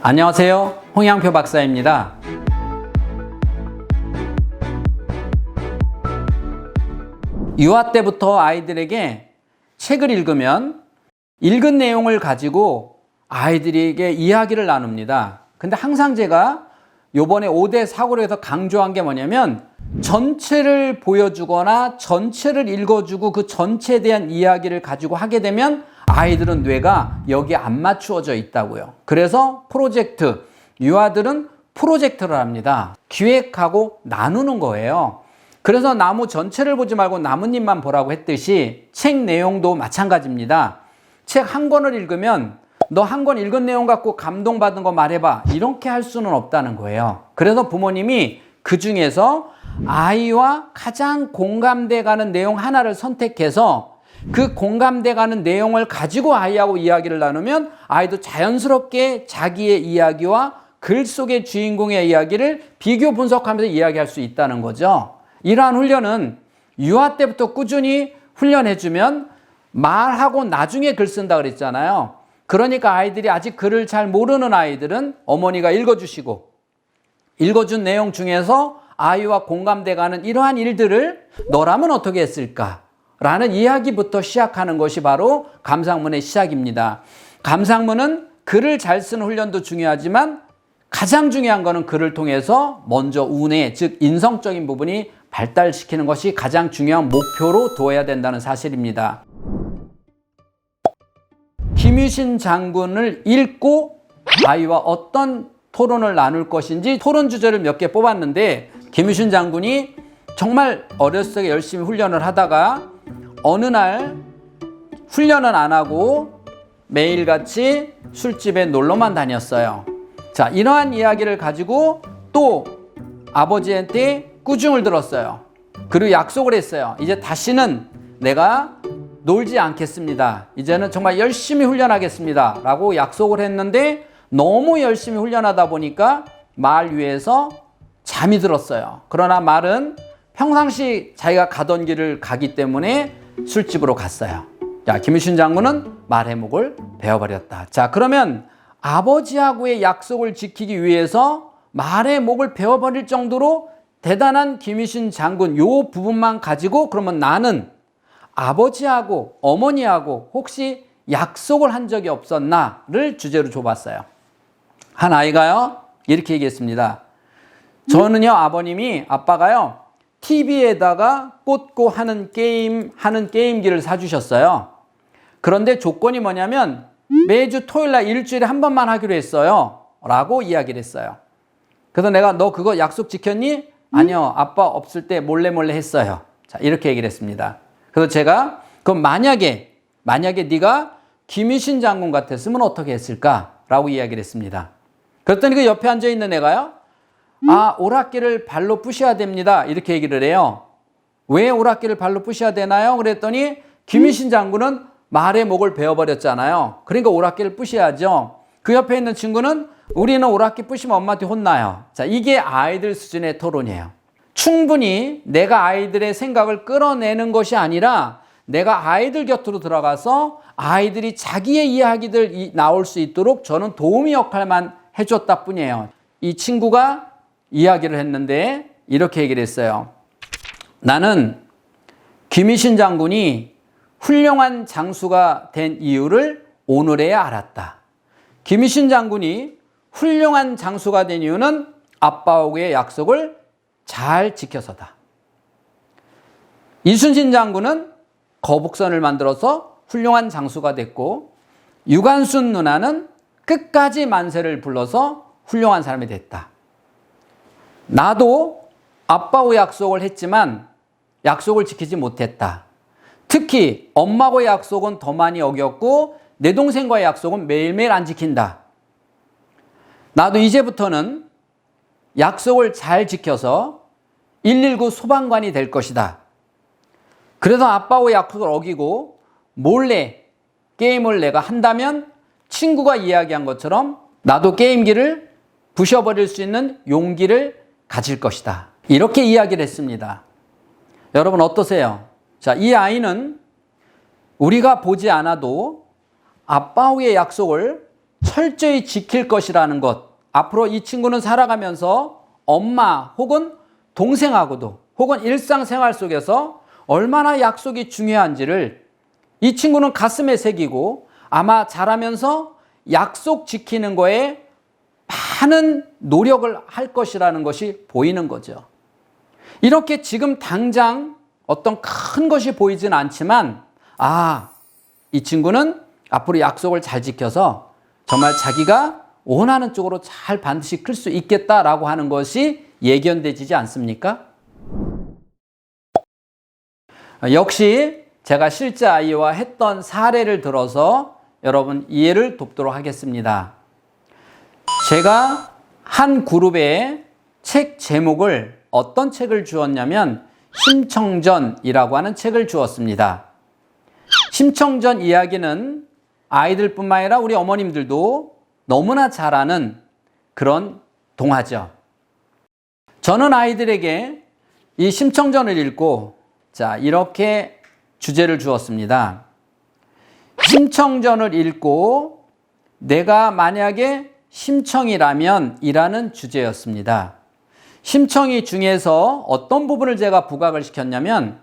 안녕하세요. 홍양표 박사입니다. 유아 때부터 아이들에게 책을 읽으면 읽은 내용을 가지고 아이들에게 이야기를 나눕니다. 근데 항상 제가 요번에 5대 사고로 해서 강조한 게 뭐냐면 전체를 보여주거나 전체를 읽어주고 그 전체에 대한 이야기를 가지고 하게 되면 아이들은 뇌가 여기에 안 맞추어져 있다고요. 그래서 프로젝트, 유아들은 프로젝트를 합니다. 기획하고 나누는 거예요. 그래서 나무 전체를 보지 말고 나뭇잎만 보라고 했듯이 책 내용도 마찬가지입니다. 책 한 권을 읽으면 너 한 권 읽은 내용 갖고 감동받은 거 말해봐. 이렇게 할 수는 없다는 거예요. 그래서 부모님이 그 중에서 아이와 가장 공감돼 가는 내용 하나를 선택해서 그 공감돼 가는 내용을 가지고 아이하고 이야기를 나누면 아이도 자연스럽게 자기의 이야기와 글 속의 주인공의 이야기를 비교 분석하면서 이야기할 수 있다는 거죠. 이러한 훈련은 유아 때부터 꾸준히 훈련해주면 말하고 나중에 글 쓴다 그랬잖아요. 그러니까 아이들이 아직 글을 잘 모르는 아이들은 어머니가 읽어주시고 읽어준 내용 중에서 아이와 공감돼 가는 이러한 일들을 너라면 어떻게 했을까? 라는 이야기부터 시작하는 것이 바로 감상문의 시작입니다. 감상문은 글을 잘 쓰는 훈련도 중요하지만 가장 중요한 것은 글을 통해서 먼저 운해, 즉 인성적인 부분이 발달시키는 것이 가장 중요한 목표로 두어야 된다는 사실입니다. 김유신 장군을 읽고 아이와 어떤 토론을 나눌 것인지 토론 주제를 몇 개 뽑았는데 김유신 장군이 정말 어렸을 때 열심히 훈련을 하다가 어느 날 훈련은 안 하고 매일같이 술집에 놀러만 다녔어요. 자, 이러한 이야기를 가지고 또 아버지한테 꾸중을 들었어요. 그리고 약속을 했어요. 이제 다시는 내가 놀지 않겠습니다. 이제는 정말 열심히 훈련하겠습니다. 라고 약속을 했는데 너무 열심히 훈련하다 보니까 말 위에서 잠이 들었어요. 그러나 말은 평상시 자기가 가던 길을 가기 때문에 술집으로 갔어요. 자, 김유신 장군은 말 해목을 배워버렸다. 자, 그러면 아버지하고의 약속을 지키기 위해서 말의 목을 배워버릴 정도로 대단한 김유신 장군 요 부분만 가지고 그러면 나는 아버지하고 어머니하고 혹시 약속을 한 적이 없었나를 주제로 줘봤어요. 한 아이가요 이렇게 얘기했습니다. 저는요 아버님이 아빠가요 TV에다가 꽂고 하는 게임 하는 게임기를 사주셨어요. 그런데 조건이 뭐냐면 매주 토요일 날 일주일에 한 번만 하기로 했어요. 라고 이야기를 했어요. 그래서 내가 너 그거 약속 지켰니? 아니요. 아빠 없을 때 몰래 몰래 했어요. 자, 이렇게 얘기를 했습니다. 그래서 제가 그럼 만약에 만약에 네가 김유신 장군 같았으면 어떻게 했을까? 라고 이야기를 했습니다. 그랬더니 그 옆에 앉아 있는 애가요. 아, 오락기를 발로 부셔야 됩니다. 이렇게 얘기를 해요. 왜 오락기를 발로 부셔야 되나요? 그랬더니 김유신 장군은 말의 목을 베어버렸잖아요. 그러니까 오락기를 부셔야죠. 그 옆에 있는 친구는 우리는 오락기 부시면 엄마한테 혼나요. 자, 이게 아이들 수준의 토론이에요. 충분히 내가 아이들의 생각을 끌어내는 것이 아니라 내가 아이들 곁으로 들어가서 아이들이 자기의 이야기들 나올 수 있도록 저는 도우미 역할만 해줬다 뿐이에요. 이 친구가 이야기를 했는데 이렇게 얘기를 했어요. 나는 김희신 장군이 훌륭한 장수가 된 이유를 오늘에야 알았다. 김희신 장군이 훌륭한 장수가 된 이유는 아빠하고의 약속을 잘 지켜서다. 이순신 장군은 거북선을 만들어서 훌륭한 장수가 됐고 유관순 누나는 끝까지 만세를 불러서 훌륭한 사람이 됐다. 나도 아빠와 약속을 했지만 약속을 지키지 못했다. 특히 엄마와의 약속은 더 많이 어겼고 내 동생과의 약속은 매일매일 안 지킨다. 나도 이제부터는 약속을 잘 지켜서 119 소방관이 될 것이다. 그래서 아빠와 약속을 어기고 몰래 게임을 내가 한다면 친구가 이야기한 것처럼 나도 게임기를 부셔버릴 수 있는 용기를 가질 것이다. 이렇게 이야기를 했습니다. 여러분 어떠세요? 자, 이 아이는 우리가 보지 않아도 아빠와의 약속을 철저히 지킬 것이라는 것. 앞으로 이 친구는 살아가면서 엄마 혹은 동생하고도 혹은 일상생활 속에서 얼마나 약속이 중요한지를 이 친구는 가슴에 새기고 아마 자라면서 약속 지키는 거에 많은 노력을 할 것이라는 것이 보이는 거죠. 이렇게 지금 당장 어떤 큰 것이 보이진 않지만, 아, 이 친구는 앞으로 약속을 잘 지켜서 정말 자기가 원하는 쪽으로 잘 반드시 클 수 있겠다라고 하는 것이 예견되지 않습니까? 역시 제가 실제 아이와 했던 사례를 들어서 여러분 이해를 돕도록 하겠습니다. 제가 한 그룹에 책 제목을 어떤 책을 주었냐면 심청전이라고 하는 책을 주었습니다. 심청전 이야기는 아이들뿐만 아니라 우리 어머님들도 너무나 잘 아는 그런 동화죠. 저는 아이들에게 이 심청전을 읽고 자, 이렇게 주제를 주었습니다. 심청전을 읽고 내가 만약에 심청이라면 이라는 주제였습니다. 심청이 중에서 어떤 부분을 제가 부각을 시켰냐면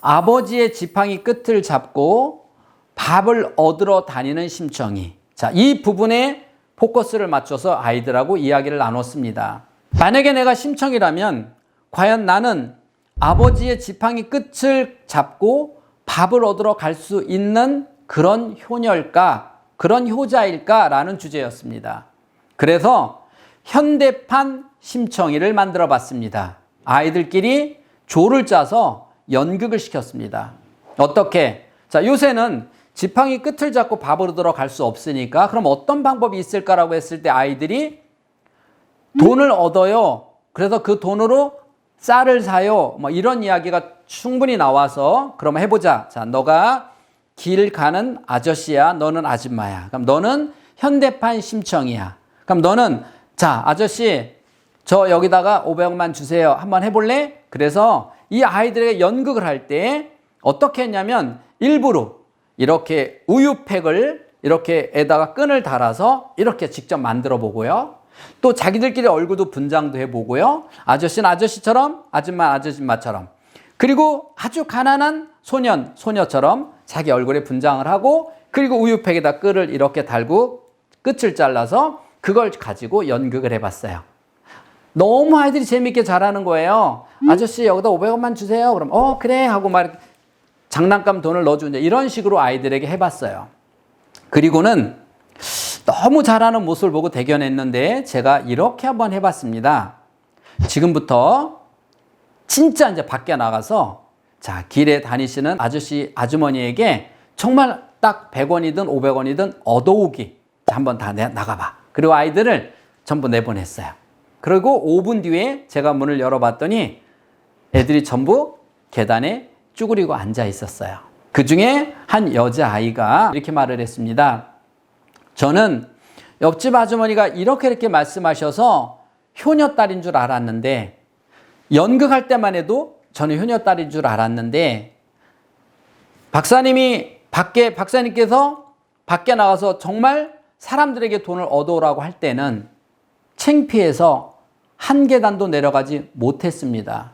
아버지의 지팡이 끝을 잡고 밥을 얻으러 다니는 심청이. 자, 이 부분에 포커스를 맞춰서 아이들하고 이야기를 나눴습니다. 만약에 내가 심청이라면 과연 나는 아버지의 지팡이 끝을 잡고 밥을 얻으러 갈 수 있는 그런 효녀일까? 그런 효자일까라는 주제였습니다. 그래서 현대판 심청이를 만들어 봤습니다. 아이들끼리 조를 짜서 연극을 시켰습니다. 어떻게? 자, 요새는 지팡이 끝을 잡고 밥을 얻으러 갈수 없으니까 그럼 어떤 방법이 있을까라고 했을 때 아이들이 돈을 얻어요. 그래서 그 돈으로 쌀을 사요. 뭐 이런 이야기가 충분히 나와서 그럼 해보자. 자, 너가 길 가는 아저씨야. 너는 아줌마야. 그럼 너는 현대판 심청이야. 그럼 너는 자, 아저씨 저 여기다가 500만 주세요. 한번 해볼래? 그래서 이 아이들에게 연극을 할 때 어떻게 했냐면 일부러 이렇게 우유팩을 이렇게 에다가 끈을 달아서 이렇게 직접 만들어 보고요. 또 자기들끼리 얼굴도 분장도 해보고요. 아저씨는 아저씨처럼, 아줌마 아줌마처럼. 그리고 아주 가난한 소년, 소녀처럼 자기 얼굴에 분장을 하고 그리고 우유팩에다 끈을 이렇게 달고 끝을 잘라서 그걸 가지고 연극을 해봤어요. 너무 아이들이 재밌게 잘하는 거예요. 아저씨 여기다 500원만 주세요. 그럼 어 그래 하고 막 장난감 돈을 넣어주는 이런 식으로 아이들에게 해봤어요. 그리고는 너무 잘하는 모습을 보고 대견했는데 제가 이렇게 한번 해봤습니다. 지금부터 진짜 이제 밖에 나가서 자 길에 다니시는 아저씨 아주머니에게 정말 딱 100원이든 500원이든 얻어오기 한번 다 나가봐. 그리고 아이들을 전부 내보냈어요. 그리고 5분 뒤에 제가 문을 열어봤더니 애들이 전부 계단에 쭈그리고 앉아 있었어요. 그 중에 한 여자아이가 이렇게 말을 했습니다. 저는 옆집 아주머니가 이렇게 이렇게 말씀하셔서 효녀딸인 줄 알았는데 연극할 때만 해도 저는 효녀 딸인 줄 알았는데 박사님이 밖에 박사님께서 밖에 나가서 정말 사람들에게 돈을 얻어오라고 할 때는 창피해서 한 계단도 내려가지 못했습니다.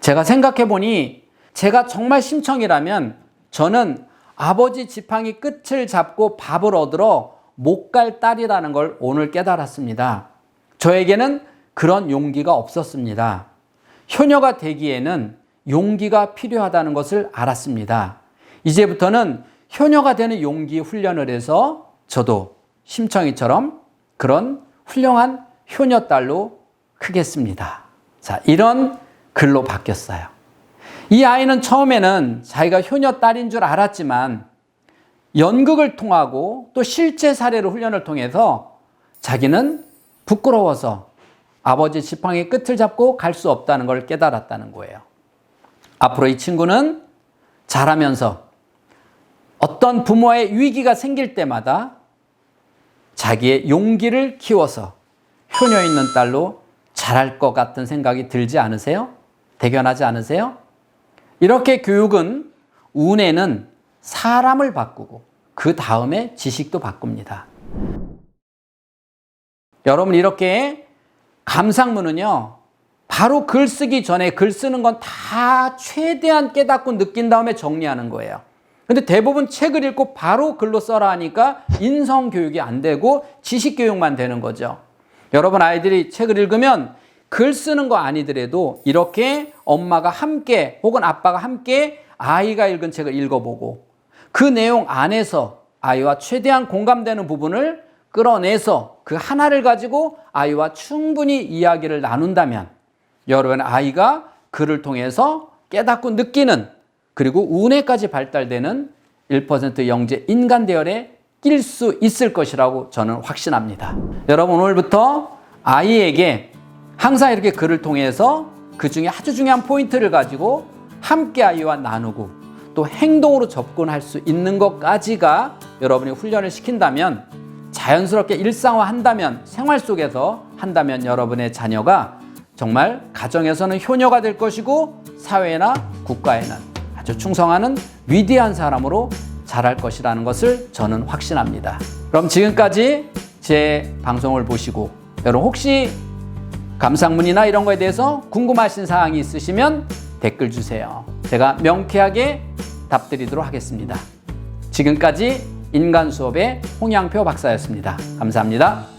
제가 생각해 보니 제가 정말 심청이라면 저는 아버지 지팡이 끝을 잡고 밥을 얻으러 못 갈 딸이라는 걸 오늘 깨달았습니다. 저에게는 그런 용기가 없었습니다. 효녀가 되기에는 용기가 필요하다는 것을 알았습니다. 이제부터는 효녀가 되는 용기 훈련을 해서 저도 심청이처럼 그런 훌륭한 효녀 딸로 크겠습니다. 자, 이런 글로 바뀌었어요. 이 아이는 처음에는 자기가 효녀 딸인 줄 알았지만 연극을 통하고 또 실제 사례로 훈련을 통해서 자기는 부끄러워서 아버지 지팡이 끝을 잡고 갈 수 없다는 걸 깨달았다는 거예요. 앞으로 이 친구는 자라면서 어떤 부모의 위기가 생길 때마다 자기의 용기를 키워서 효녀 있는 딸로 자랄 것 같은 생각이 들지 않으세요? 대견하지 않으세요? 이렇게 교육은 운에는 사람을 바꾸고 그 다음에 지식도 바꿉니다. 여러분 이렇게 감상문은요. 바로 글 쓰기 전에 글 쓰는 건 다 최대한 깨닫고 느낀 다음에 정리하는 거예요. 근데 대부분 책을 읽고 바로 글로 써라 하니까 인성 교육이 안 되고 지식 교육만 되는 거죠. 여러분 아이들이 책을 읽으면 글 쓰는 거 아니더라도 이렇게 엄마가 함께 혹은 아빠가 함께 아이가 읽은 책을 읽어보고 그 내용 안에서 아이와 최대한 공감되는 부분을 끌어내서 그 하나를 가지고 아이와 충분히 이야기를 나눈다면 여러분 아이가 글을 통해서 깨닫고 느끼는 그리고 운에까지 발달되는 1% 영재 인간 대열에 낄 수 있을 것이라고 저는 확신합니다. 여러분 오늘부터 아이에게 항상 이렇게 글을 통해서 그 중에 아주 중요한 포인트를 가지고 함께 아이와 나누고 또 행동으로 접근할 수 있는 것까지가 여러분이 훈련을 시킨다면 자연스럽게 일상화 한다면 생활 속에서 한다면 여러분의 자녀가 정말 가정에서는 효녀가 될 것이고 사회나 국가에는 아주 충성하는 위대한 사람으로 자랄 것이라는 것을 저는 확신합니다. 그럼 지금까지 제 방송을 보시고 여러분 혹시 감상문이나 이런 거에 대해서 궁금하신 사항이 있으시면 댓글 주세요. 제가 명쾌하게 답드리도록 하겠습니다. 지금까지 인간 수업의 홍양표 박사였습니다. 감사합니다.